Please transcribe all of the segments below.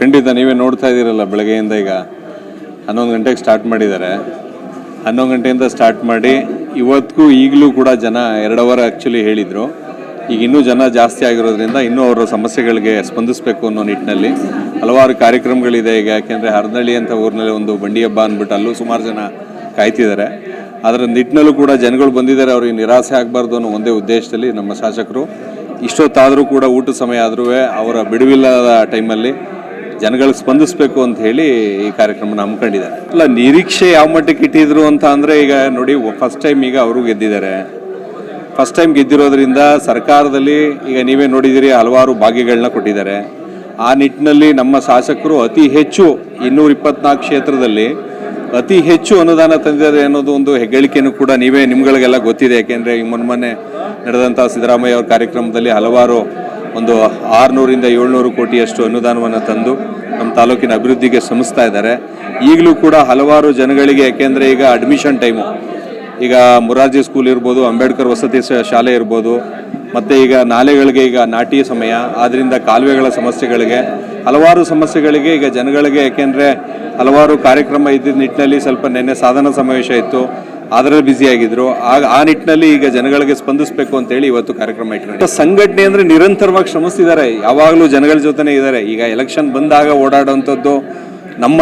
ಖಂಡಿತ ನೀವೇ ನೋಡ್ತಾ ಇದ್ದೀರಲ್ಲ ಬೆಳಗ್ಗೆಯಿಂದ ಈಗ. ಹನ್ನೊಂದು ಗಂಟೆಗೆ ಸ್ಟಾರ್ಟ್ ಮಾಡಿದ್ದಾರೆ. ಹನ್ನೊಂದು ಗಂಟೆಯಿಂದ ಸ್ಟಾರ್ಟ್ ಮಾಡಿ ಇವತ್ತಿಗೂ ಈಗಲೂ ಕೂಡ ಜನ ಎರಡು ಅವರ್ ಆ್ಯಕ್ಚುಲಿ ಹೇಳಿದರು. ಈಗ ಇನ್ನೂ ಜನ ಜಾಸ್ತಿ ಆಗಿರೋದ್ರಿಂದ ಇನ್ನೂ ಅವರ ಸಮಸ್ಯೆಗಳಿಗೆ ಸ್ಪಂದಿಸಬೇಕು ಅನ್ನೋ ನಿಟ್ಟಿನಲ್ಲಿ ಹಲವಾರು ಕಾರ್ಯಕ್ರಮಗಳಿದೆ ಈಗ. ಯಾಕೆಂದರೆ ಹರದಳ್ಳಿ ಅಂತ ಊರಿನಲ್ಲಿ ಒಂದು ಬಂಡಿ ಹಬ್ಬ ಅಂದ್ಬಿಟ್ಟು ಅಲ್ಲೂ ಸುಮಾರು ಜನ ಕಾಯ್ತಿದ್ದಾರೆ. ಅದರ ನಿಟ್ಟಿನಲ್ಲೂ ಕೂಡ ಜನಗಳು ಬಂದಿದ್ದಾರೆ. ಅವ್ರಿಗೆ ನಿರಾಸೆ ಆಗಬಾರ್ದು ಅನ್ನೋ ಒಂದೇ ಉದ್ದೇಶದಲ್ಲಿ ನಮ್ಮ ಶಾಸಕರು. ಇಷ್ಟೊತ್ತಾದರೂ ಕೂಡ ಊಟದ ಸಮಯ ಆದರೂ ಅವರ ಬಿಡುವಿಲ್ಲದ ಟೈಮಲ್ಲಿ ಜನಗಳಿಗೆ ಸ್ಪಂದಿಸಬೇಕು ಅಂತ ಹೇಳಿ ಈ ಕಾರ್ಯಕ್ರಮನ ಹಮ್ಮಿಕೊಂಡಿದ್ದಾರೆ. ಅಲ್ಲ ನಿರೀಕ್ಷೆ ಯಾವ ಮಟ್ಟಕ್ಕೆ ಇಟ್ಟಿದ್ರು ಅಂತ ಅಂದರೆ ಈಗ ನೋಡಿ ಫಸ್ಟ್ ಟೈಮ್ ಈಗ ಅವರು ಗೆದ್ದಿದ್ದಾರೆ. ಫಸ್ಟ್ ಟೈಮ್ ಗೆದ್ದಿರೋದ್ರಿಂದ ಸರ್ಕಾರದಲ್ಲಿ ಈಗ ನೀವೇ ನೋಡಿದಿರಿ ಹಲವಾರು ಭಾಗ್ಯಗಳನ್ನ ಕೊಟ್ಟಿದ್ದಾರೆ. ಆ ನಿಟ್ಟಿನಲ್ಲಿ ನಮ್ಮ ಶಾಸಕರು ಅತಿ ಹೆಚ್ಚು ಇನ್ನೂರ ಇಪ್ಪತ್ನಾಲ್ಕು ಕ್ಷೇತ್ರದಲ್ಲಿ ಅತಿ ಹೆಚ್ಚು ಅನುದಾನ ತಂದಿದ್ದಾರೆ ಅನ್ನೋದು ಒಂದು ಹೆಗ್ಗಳಿಕೆನೂ ಕೂಡ ನೀವೇ ನಿಮ್ಗಳಿಗೆಲ್ಲ ಗೊತ್ತಿದೆ. ಯಾಕೆಂದರೆ ಈ ಮೊನ್ನೆ ನಡೆದಂಥ ಸಿದ್ದರಾಮಯ್ಯ ಅವ್ರ ಕಾರ್ಯಕ್ರಮದಲ್ಲಿ ಹಲವಾರು ಒಂದು ಆರುನೂರಿಂದ ಏಳ್ನೂರು ಕೋಟಿಯಷ್ಟು ಅನುದಾನವನ್ನು ತಂದು ನಮ್ಮ ತಾಲೂಕಿನ ಅಭಿವೃದ್ಧಿಗೆ ಶ್ರಮಿಸ್ತಾ ಇದ್ದಾರೆ. ಈಗಲೂ ಕೂಡ ಹಲವಾರು ಜನಗಳಿಗೆ, ಯಾಕೆಂದರೆ ಈಗ ಅಡ್ಮಿಷನ್ ಟೈಮು ಈಗ ಮುರಾರ್ಜಿ ಸ್ಕೂಲ್ ಇರ್ಬೋದು, ಅಂಬೇಡ್ಕರ್ ವಸತಿ ಶಾಲೆ ಇರ್ಬೋದು, ಮತ್ತು ಈಗ ನಾಲೆಗಳಿಗೆ ಈಗ ನಾಟಿ ಸಮಯ ಆದ್ದರಿಂದ ಕಾಲುವೆಗಳ ಸಮಸ್ಯೆಗಳಿಗೆ, ಹಲವಾರು ಸಮಸ್ಯೆಗಳಿಗೆ ಈಗ ಜನಗಳಿಗೆ, ಯಾಕೆಂದರೆ ಹಲವಾರು ಕಾರ್ಯಕ್ರಮ ಇದ್ದಿದ್ದ ನಿಟ್ಟಿನಲ್ಲಿ ಸ್ವಲ್ಪ ನಿನ್ನೆ ಸಾಧನ ಸಮಾವೇಶ ಇತ್ತು. ಅದರಲ್ಲಿ ಬ್ಯುಸಿ ಆಗಿದ್ರು. ಆಗ ಆ ನಿಟ್ಟಿನಲ್ಲಿ ಈಗ ಜನಗಳಿಗೆ ಸ್ಪಂದಿಸಬೇಕು ಅಂತೇಳಿ ಇವತ್ತು ಕಾರ್ಯಕ್ರಮ ಇಟ್ಕೊಂಡು ಸಂಘಟನೆ ಅಂದರೆ ನಿರಂತರವಾಗಿ ಶ್ರಮಿಸ್ತಿದ್ದಾರೆ. ಯಾವಾಗಲೂ ಜನಗಳ ಜೊತೆನೇ ಇದ್ದಾರೆ. ಈಗ ಎಲೆಕ್ಷನ್ ಬಂದಾಗ ಓಡಾಡುವಂಥದ್ದು ನಮ್ಮ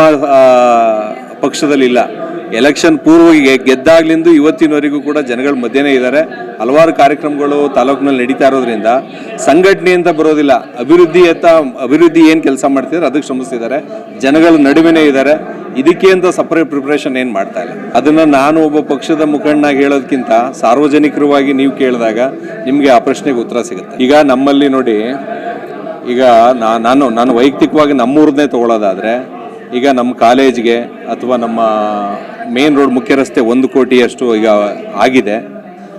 ಪಕ್ಷದಲ್ಲಿಲ್ಲ. ಎಲೆಕ್ಷನ್ ಪೂರ್ವ ಗೆದ್ದಾಗ್ಲಿಂದು ಇವತ್ತಿನವರೆಗೂ ಕೂಡ ಜನಗಳ ಮಧ್ಯೆನೇ ಇದ್ದಾರೆ. ಹಲವಾರು ಕಾರ್ಯಕ್ರಮಗಳು ತಾಲೂಕಿನಲ್ಲಿ ನಡೀತಾ ಇರೋದ್ರಿಂದ ಸಂಘಟನೆ ಅಂತ ಬರೋದಿಲ್ಲ. ಅಭಿವೃದ್ಧಿ ಅಂತ, ಅಭಿವೃದ್ಧಿ ಏನು ಕೆಲಸ ಮಾಡ್ತಿದ್ದಾರೆ ಅದಕ್ಕೆ ಶ್ರಮಿಸ್ತಿದ್ದಾರೆ. ಜನಗಳ ನಡುವೆನೇ ಇದ್ದಾರೆ. ಇದಕ್ಕೆ ಅಂತ ಸಪ್ರೇಟ್ ಪ್ರಿಪ್ರೇಷನ್ ಏನು ಮಾಡ್ತಾ ಇಲ್ಲ. ಅದನ್ನು ನಾನು ಒಬ್ಬ ಪಕ್ಷದ ಮುಖಂಡನಾಗಿ ಹೇಳೋದಕ್ಕಿಂತ ಸಾರ್ವಜನಿಕರವಾಗಿ ನೀವು ಕೇಳಿದಾಗ ನಿಮಗೆ ಆ ಪ್ರಶ್ನೆಗೆ ಉತ್ತರ ಸಿಗುತ್ತೆ. ಈಗ ನಮ್ಮಲ್ಲಿ ನೋಡಿ, ಈಗ ನಾನು ನಾನು ವೈಯಕ್ತಿಕವಾಗಿ ನಮ್ಮೂರನ್ನೇ ತಗೊಳ್ಳೋದಾದರೆ ಈಗ ನಮ್ಮ ಕಾಲೇಜ್ಗೆ ಅಥವಾ ನಮ್ಮ ಮೇನ್ ರೋಡ್ ಮುಖ್ಯ ರಸ್ತೆ ಒಂದು ಕೋಟಿಯಷ್ಟು ಈಗ ಆಗಿದೆ.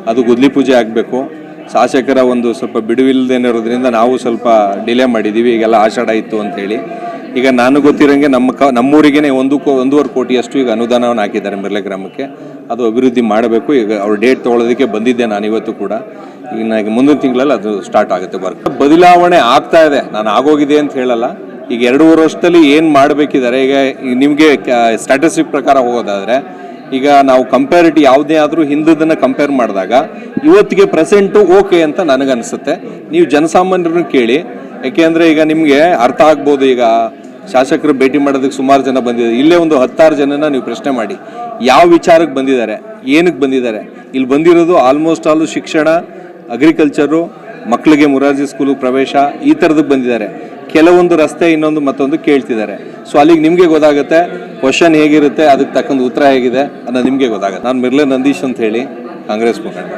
ಅದು ಗುದ್ಲಿ ಪೂಜೆ ಆಗಬೇಕು. ಶಾಸಕರ ಒಂದು ಸ್ವಲ್ಪ ಬಿಡುವಿಲ್ಲದೇನಿರೋದ್ರಿಂದ ನಾವು ಸ್ವಲ್ಪ ಡಿಲೇ ಮಾಡಿದ್ದೀವಿ. ಈಗೆಲ್ಲ ಆಷಾಢ ಇತ್ತು ಅಂತೇಳಿ ಈಗ ನಾನು ಗೊತ್ತಿರೋಂಗೆ ನಮ್ಮ ಕ ನಮ್ಮೂರಿಗೇ ಒಂದು ಕೋ, ಒಂದೂವರೆ ಕೋಟಿಯಷ್ಟು ಈಗ ಅನುದಾನವನ್ನು ಹಾಕಿದ್ದಾರೆ ಮಿರ್ಲೆ ಗ್ರಾಮಕ್ಕೆ. ಅದು ಅಭಿವೃದ್ಧಿ ಮಾಡಬೇಕು. ಈಗ ಅವ್ರ ಡೇಟ್ ತೊಗೊಳೋದಕ್ಕೆ ಬಂದಿದ್ದೆ ನಾನು ಇವತ್ತು ಕೂಡ. ಈಗ ನನಗೆ ಮುಂದಿನ ತಿಂಗಳಲ್ಲಿ ಅದು ಸ್ಟಾರ್ಟ್ ಆಗುತ್ತೆ ವರ್ಕ್. ಬದಲಾವಣೆ ಆಗ್ತಾ ಇದೆ. ನಾನು ಆಗೋಗಿದೆ ಅಂತ ಹೇಳಲ್ಲ. ಈಗ ಎರಡೂವರೆ ವರ್ಷದಲ್ಲಿ ಏನು ಮಾಡಬೇಕಿದ್ದಾರೆ? ಈಗ ನಿಮಗೆ ಸ್ಟ್ಯಾಟಿಸ್ಟಿಕ್ ಪ್ರಕಾರ ಹೋಗೋದಾದರೆ, ಈಗ ನಾವು ಕಂಪೇರಿಟಿ ಯಾವುದೇ ಆದರೂ ಹಿಂದದನ್ನು ಕಂಪೇರ್ ಮಾಡಿದಾಗ, ಇವತ್ತಿಗೆ ಪ್ರೆಸೆಂಟು ಓಕೆ ಅಂತ ನನಗನ್ಸುತ್ತೆ. ನೀವು ಜನಸಾಮಾನ್ಯರನ್ನು ಕೇಳಿ ಯಾಕೆಂದರೆ ಈಗ ನಿಮಗೆ ಅರ್ಥ ಆಗ್ಬೋದು. ಈಗ ಶಾಸಕರು ಭೇಟಿ ಮಾಡೋದಕ್ಕೆ ಸುಮಾರು ಜನ ಬಂದಿದ್ದಾರೆ. ಇಲ್ಲೇ ಒಂದು ಹತ್ತಾರು ಜನನ ನೀವು ಪ್ರಶ್ನೆ ಮಾಡಿ. ಯಾವ ವಿಚಾರಕ್ಕೆ ಬಂದಿದ್ದಾರೆ? ಏನಕ್ಕೆ ಬಂದಿದ್ದಾರೆ? ಇಲ್ಲಿ ಬಂದಿರೋದು ಆಲ್ಮೋಸ್ಟ್ ಆಲ್ ಶಿಕ್ಷಣ ಅಗ್ರಿಕಲ್ಚರು ಮಕ್ಕಳಿಗೆ ಮುರಾರ್ಜಿ ಸ್ಕೂಲು ಪ್ರವೇಶ, ಈ ಥರದಕ್ಕೆ ಬಂದಿದ್ದಾರೆ. ಕೆಲವೊಂದು ರಸ್ತೆ ಇನ್ನೊಂದು ಮತ್ತೊಂದು ಕೇಳ್ತಿದ್ದಾರೆ. ಸೊ ಅಲ್ಲಿಗೆ ನಿಮಗೆ ಗೊತ್ತಾಗುತ್ತೆ, ಕ್ವಶನ್ ಹೇಗಿರುತ್ತೆ, ಅದಕ್ಕೆ ತಕ್ಕಂದು ಉತ್ತರ ಹೇಗಿದೆ ಅನ್ನೋದು ನಿಮಗೆ ಗೊತ್ತಾಗುತ್ತೆ. ನಾನು ಮಿರ್ಲೆ ನಂದೀಶ್ ಅಂತ ಹೇಳಿ ಕಾಂಗ್ರೆಸ್ ಮುಖಂಡ.